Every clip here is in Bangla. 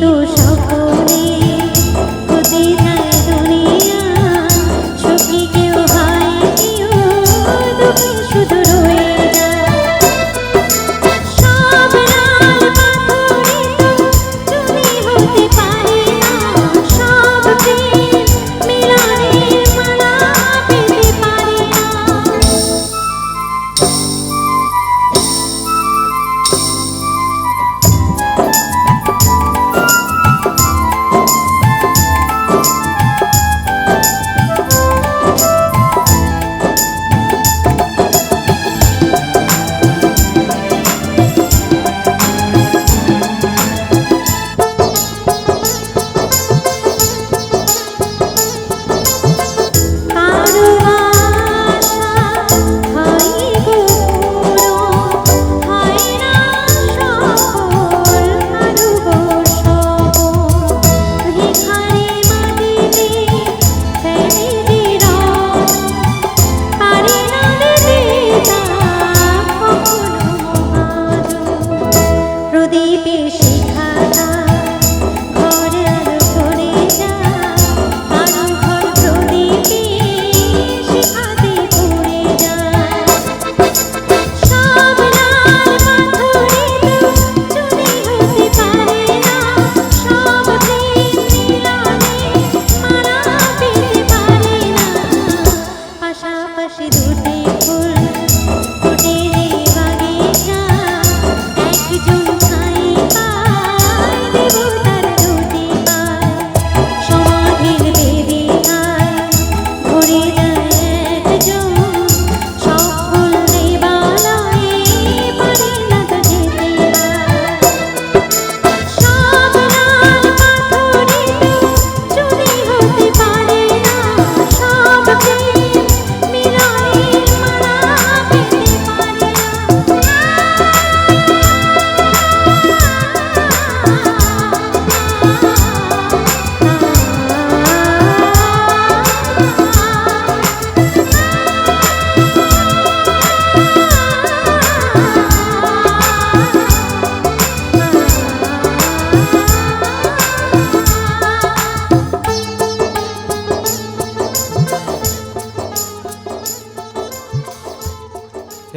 তো সকলে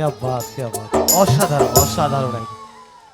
কে বাত কে বাত অসাধারণ অসাধারণ একদম